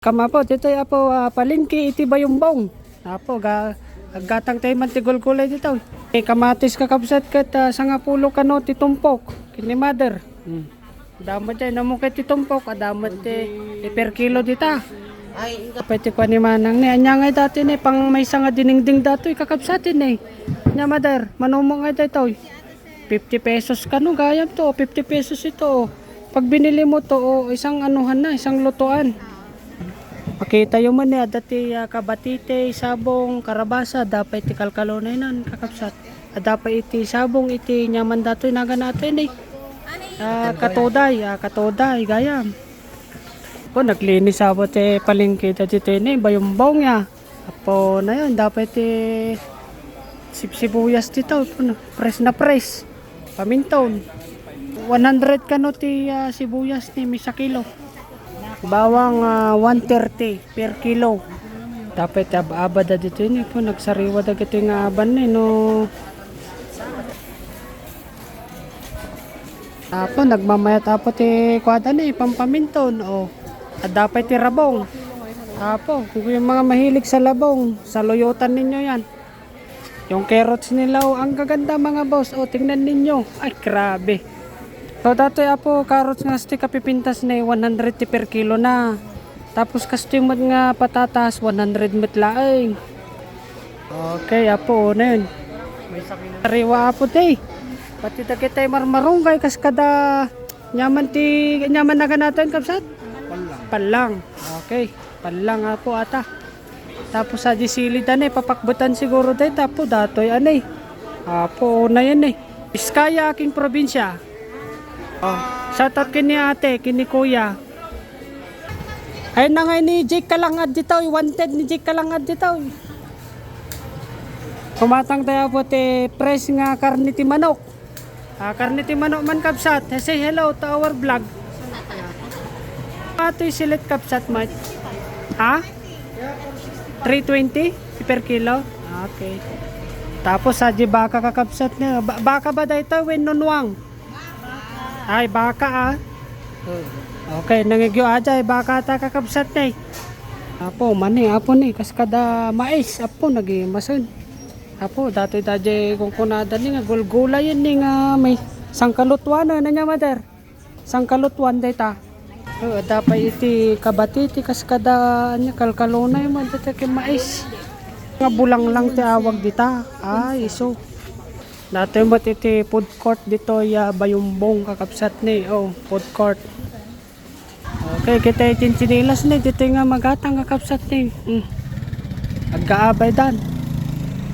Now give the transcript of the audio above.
Kama po, dito ay apo uh, palingki iti bayumbong. Apo, ga aggatang tayo man ti gulgulay dito. Eh, kamatis kakabsat kat uh, sangapulo kano ti tumpok. Kini mother. Hmm. Damat dyan, namo kay ti tumpok, adamat ti, ti per kilo dita. Ay. Pwede ko ni manang ni, anya nga dati ni, pang may sanga diningding dato, kakabsatin eh. Nya mother, manumo nga dito. 50 pesos kano gayam to, 50 pesos ito. Pag binili mo to, oh, isang anuhan na, isang lutuan. Makita yung man niya, dati uh, kabatite, sabong, karabasa, dapat iti kalkalonay nan, kakapsat. Ah, dapat iti sabong, iti nyaman dato, naga natin eh. Ah, katoday, ah, katoday, gayam. Po, naglinis ako te palengke dati tene, bayumbong ya. Apo na yun, dapat eh, sipsibuyas dito, ano, press na press. Paminton. 100 kano ti ah, sibuyas ni misa kilo. Bawang ah, 130 per kilo. Dapat aba da dito ni po nagsariwa da kito nga aban ni no. Apo nagmamayat apo ti kwada ni pampaminton o. At dapat ti rabong. Apo, kung yung mga mahilig sa labong, saluyutan ninyo yan. Yung carrots nila, oh, ang gaganda mga boss. O, tingnan ninyo. Ay, grabe. So, dati apo, carrots nga stick kapipintas na 100 per kilo na. Tapos kastimot nga patatas, 100 met laing. Okay, apo, na yun. Sariwa apo te. Pati ta kita marmarunggay kas kada nyaman ti nyaman na natin kapsat. Panlang. Panlang. Okay. Panlang apo ata. Tapos sa disili dan eh, papakbutan siguro tayo. Tapos datoy anay. Apo na yan eh. Biskaya aking probinsya. Oh, shoutout kini ate, kini kuya. Ayun na nga ni Jake Kalangad dito, wanted ni Jake Kalangad dito. Kumatang tayo po te press nga karne ti manok. Ah, karne ti manok man kapsat. Say hello to our vlog. Ato silit kapsat mat. Ha? 320 per kilo? Ah, Okay. Tapos sa di baka kakapsat niya. Ba- baka ba dito when nunwang? Ay, baka ah. Okay, nangigyo aja, eh, baka ta kakabsat na. Apo, mani, apo ni, kas kada mais, apo, nagi masun. Apo, dati daje kung kunada ni nga, gulgula yun ni nga may sangkalutwan na niya mother. Sangkalutwan day ta. Oh, dapat iti kabatiti kas kada anya kalkalona yung kay mais. Nga bulang lang ti awag dita. Ay, iso. Dati mo iti food court dito ya bayumbong kakapsat ni. Oh, food court. Okay, kita itin sinilas ni dito nga magatang kakapsat ni. Hmm. Agkaabay dan.